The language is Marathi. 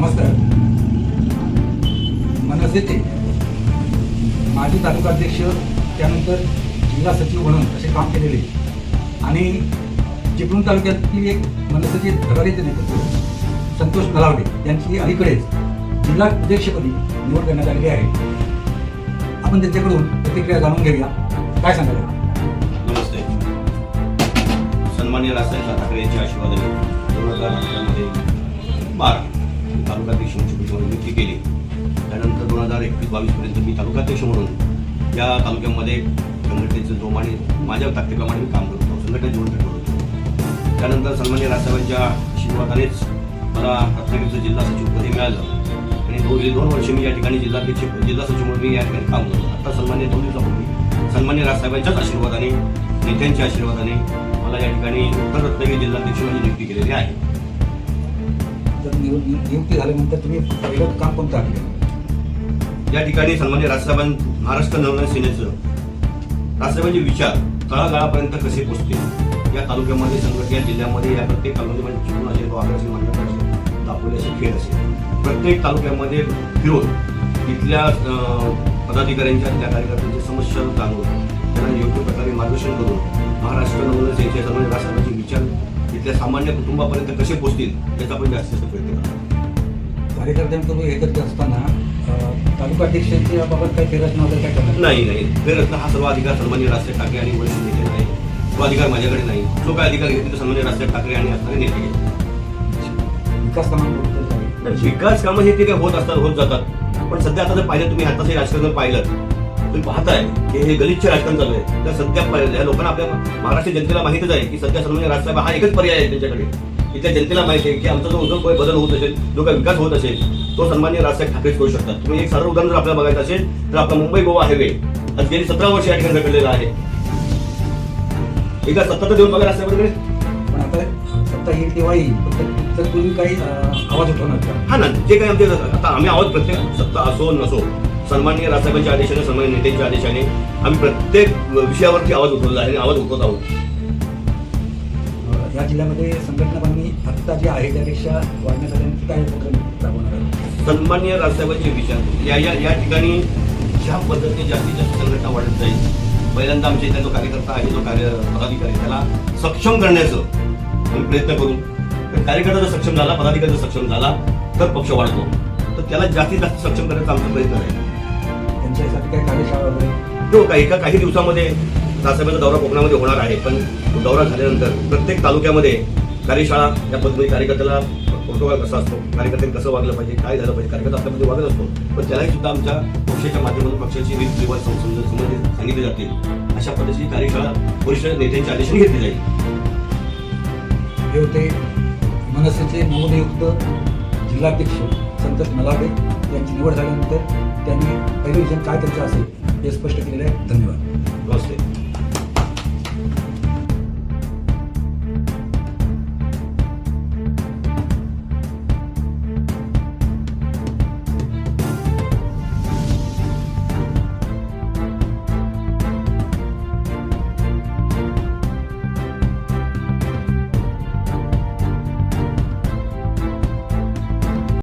नमस्कार. मनसेचे माजी तालुका अध्यक्ष त्यानंतर जिल्हा सचिव म्हणून असे काम केलेले. आणि चिपळूण तालुक्यातील एक मनसेचे धडाडीचे नेतृत्व संतोष नलावडे यांची अलीकडेच जिल्हा अध्यक्षपदी निवड करण्यात आलेली आहे. आपण त्यांच्याकडून प्रतिक्रिया जाणून घेऊया. काय सांगाल? नमस्ते. सन्मान्य राजसाहेब ठाकरे यांच्या आशीर्वादाने दोन हजार दोन बावीसपर्यंत मी तालुकाध्यक्ष म्हणून या तालुक्यामध्ये संघटनेचं जोमाने माझ्या ताकदीप्रमाणे मी काम करत. होतो जोड ठेवत. होतो त्यानंतर सन्मान्य राजसाहेबांच्या आशीर्वादानेच मला रत्नागिरीचं जिल्हा सचिवपदी मिळालं. आणि दोन गेली दोन वर्ष मी या ठिकाणी जिल्हाध्यक्ष जिल्हा सचिव म्हणून मी या ठिकाणी काम करतो. आता सन्मान्य दोन दिवसापूर्वी सन्मान्य राजसाहेबांच्याच आशीर्वादाने नेत्यांच्या आशीर्वादाने मला या ठिकाणी उत्तर रत्नागिरी जिल्हाध्यक्ष म्हणून नियुक्ती केलेली आहे. तर नियुक्ती झाल्यानंतर तुम्ही पहिलं काम कोणतं आहे या ठिकाणी सन्मान्य राजसाहेबां महाराष्ट्र नवनवीन सेनेचं राजसाहेबांचे विचार तळागाळापर्यंत कसे पोचते या तालुक्यामध्ये संघटना या जिल्ह्यामध्ये या प्रत्येक तालुक्यामध्ये चिकून असेल वाघ असेल मान्यता असेल दापोली असेल खेळ असेल प्रत्येक तालुक्यामध्ये फिरून तिथल्या पदाधिकाऱ्यांच्या त्या कार्यकर्त्यांच्या समस्या जाणून त्यांना योग्य प्रकारे मार्गदर्शन करून महाराष्ट्र नवनवीन सेनेच्या सन्मान्य राजसाहेबांचे विचार तिथल्या सामान्य कुटुंबापर्यंत कसे पोचतील याचा आपण जास्तीत जास्त प्रयत्न करतो. कार्यकर्त्यांकडून करत असताना तालुका अध्यक्षांच्या बाबत काही फेररचना वगैरे काय करणार नाही नाही. हा सर्व अधिकार सन्मान्य ठाकरे आणि वरिष्ठ नेते नाही तो अधिकार माझ्याकडे नाही. जो काय अधिकार घेतले तो सन्मान्य ठाकरे आणि असणारे नेते. विकास कामांबद्दल विकास कामं हे ते काय होत असतात होत जातात. पण सध्या आता जर पाहिलं तुम्ही आताचं हे राजकारण पाहिलं तुम्ही पाहताय की हे गलिच्छ राजकारण चालू आहे. तर सध्या या लोकांना आपल्या महाराष्ट्र जनतेला माहितच आहे की सध्या सन्मान्य राजसाहेब हा एकच पर्याय आहे त्यांच्याकडे. इथल्या जनतेला माहिती आहे की आमचा जो काही बदल होत असेल जो काही विकास होत असेल तो सन्मान्य राजसाहेब ठाकरेच करू शकतात. तुम्ही एक साधं उदाहरण जर आपल्याला बघायचं असेल तर आपला मुंबई गोवा हायवे आज गेली सतरा वर्ष या ठिकाणी रखडलेला आहे. एका सत्ता तर देऊन बघा राजसाहेबांकडे पण आता सत्ता येईल तेव्हा येईल. तर पूर्वी काही आवाज उठवणार का? हा ना जे काही आमचे आता आम्ही आहोत प्रत्येक सत्ता असो नसो सन्माननीय राजसाहेबांच्या आदेशाने सन्मान्य नेत्यांच्या आदेशाने आम्ही प्रत्येक विषयावरती आवाज उठवला आहे आणि आवाज उठवत आहोत. या जिल्ह्यामध्ये संघटना आत्ता जी आहे त्यापेक्षा वाढण्यासाठी काय उपक्रम राबवणार आहे सन्मान्य राजसाहेबांचे विचार. या या या ठिकाणी ज्या पद्धतीने जास्तीत जास्त संघटना वाढत जाईल पहिल्यांदा आमच्या इथला जो कार्यकर्ता आहे जो कार्य पदाधिकारी त्याला सक्षम करण्याचं आम्ही प्रयत्न करू. तर कार्यकर्ता जर सक्षम झाला पदाधिकारी जर सक्षम झाला तर पक्ष वाढतो. तर त्याला जास्तीत जास्त सक्षम करण्याचा आमचा प्रयत्न आहे. त्यांच्यासाठी काही कार्यशाळा वगैरे? तो काही एका काही दिवसामध्ये राजसाहेबांचा दौरा कोकणामध्ये होणार आहे पण तो दौरा झाल्यानंतर प्रत्येक तालुक्यामध्ये कार्यशाळा या पद्धतीने कार्यकर्त्याला प्रोटोकॉल कसा असतो कार्यकर्त्यांनी कसं वागलं पाहिजे काय झालं पाहिजे कार्यकर्ता आपल्यामध्ये वागत असतो. पण त्यालाही सुद्धा आमच्या पक्षाच्या माध्यमातून पक्षाची रीत रिवाज समजून सांगितले जातील अशा पद्धतीची कार्यशाळा वरिष्ठ नेत्यांच्या आदेशाने घेतली जाईल. हे होते मनसेचे नवनियुक्त जिल्हाध्यक्ष संतोष नलावडे यांची निवड झाल्यानंतर त्यांनी पहिलं विजन काय त्यांचं असेल हे स्पष्ट केलेलं आहे. धन्यवाद. नमस्ते.